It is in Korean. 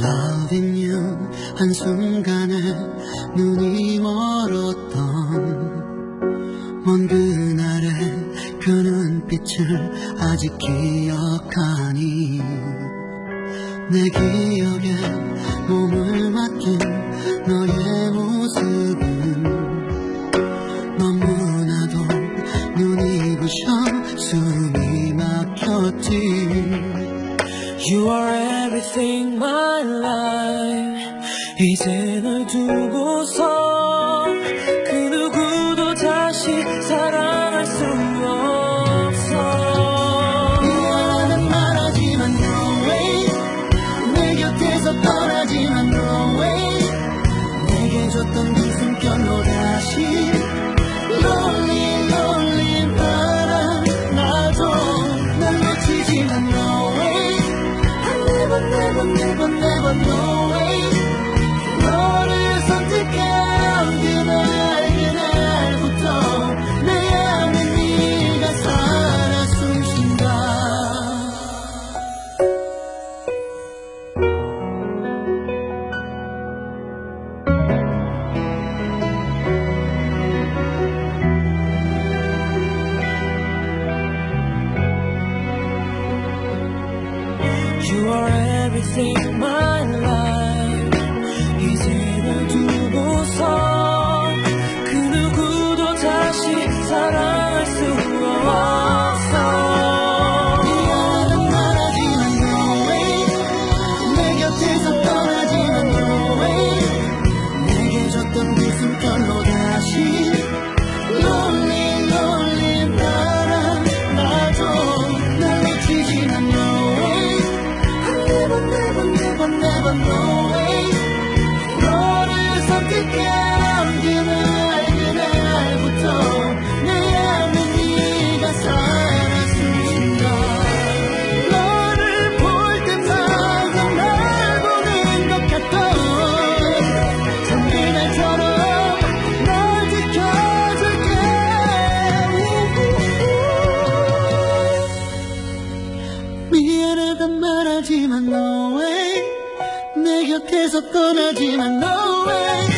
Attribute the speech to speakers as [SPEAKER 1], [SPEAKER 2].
[SPEAKER 1] 어딨냐 한순간에 눈이 멀었던 먼 그날의 그 눈빛을 아직 기억하니 내 기억에 몸을 맡긴 너의 모습은 너무나도 눈이 부셔 숨이 막혔지
[SPEAKER 2] You are everything my life. 이제 널 두고서 그 누구도 다시 사랑할 수 없어.
[SPEAKER 1] 미안하단 말하지만 no way. 내 곁에서 떠나지만 no way. 내게 줬던 그 숨결로 다시 never never never no way 너를 선택한 그날 그날부터 내 안에 네가 살아 숨쉰다
[SPEAKER 2] You are everything my.
[SPEAKER 1] never never never never no way 너를 선택한 미안하단 말하지만 no way. 내 곁에서 떠나지만 no way